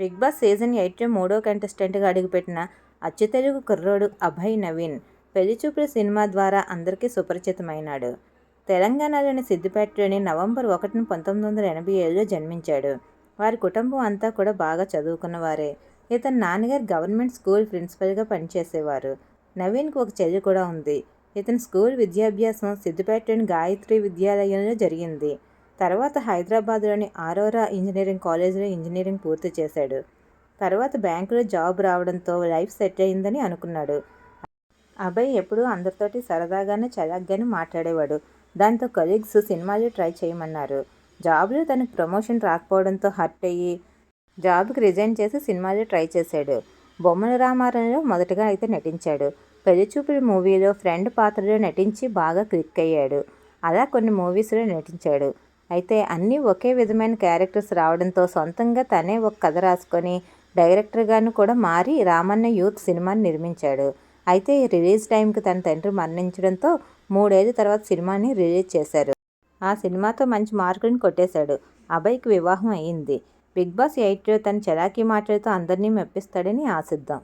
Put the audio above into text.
Big boss season eight మూడో కంటెస్టెంట్గా అడుగుపెట్టిన అచ్చుతెలుగు కుర్రోడు అభయ్ నవీన్ పెళ్ళిచూపుల సినిమా ద్వారా అందరికీ సుపరిచితమైనాడు. తెలంగాణలోని సిద్దిపేటలోని నవంబర్ ఒకటిన పంతొమ్మిది వందల ఎనభై ఏడులో జన్మించాడు. వారి కుటుంబం అంతా కూడా బాగా చదువుకున్నవారే ఇతని నాన్నగారు గవర్నమెంట్ స్కూల్ ప్రిన్సిపల్గా పనిచేసేవారు. నవీన్కు ఒక చెల్లి కూడా ఉంది. ఇతని స్కూల్ విద్యాభ్యాసం సిద్దిపేటలోని గాయత్రి విద్యాలయంలో జరిగింది. తర్వాత హైదరాబాద్లోని ఆరోరా ఇంజనీరింగ్ కాలేజీలో ఇంజనీరింగ్ పూర్తి చేశాడు. తర్వాత బ్యాంకులో జాబ్ రావడంతో లైఫ్ సెట్ అయిందని అనుకున్నాడు. అభయ్ ఎప్పుడూ అందరితోటి సరదాగానే చలాగ్గానే మాట్లాడేవాడు. దాంతో కలీగ్స్ సినిమాలు ట్రై చేయమన్నారు. జాబ్లో తనకు ప్రమోషన్ రాకపోవడంతో హర్ట్ అయ్యి జాబ్కి రిజైన్ చేసి సినిమాలు ట్రై చేశాడు. బొమ్మల రామారంలో మొదటగా అయితే నటించాడు. పెళ్ళి చూపుడు మూవీలో ఫ్రెండ్ పాత్రలో నటించి బాగా క్లిక్ అయ్యాడు. అలా కొన్ని మూవీస్లో నటించాడు. అయితే అన్నీ ఒకే విధమైన క్యారెక్టర్స్ రావడంతో సొంతంగా తనే ఒక కథ రాసుకొని డైరెక్టర్గాను కూడా మారి రామన్న యూత్ సినిమాని నిర్మించాడు. అయితే రిలీజ్ టైంకి తన తండ్రి మరణించడంతో మూడేళ్ళ తర్వాత సినిమాని రిలీజ్ చేశారు. ఆ సినిమాతో మంచి మార్కులను కొట్టేశాడు. అభయ్కి వివాహం అయ్యింది బిగ్ బాస్ ఎయిట్లో తన చలాకీ మాటలతో అందరినీ మెప్పిస్తాడని ఆశిద్దాం.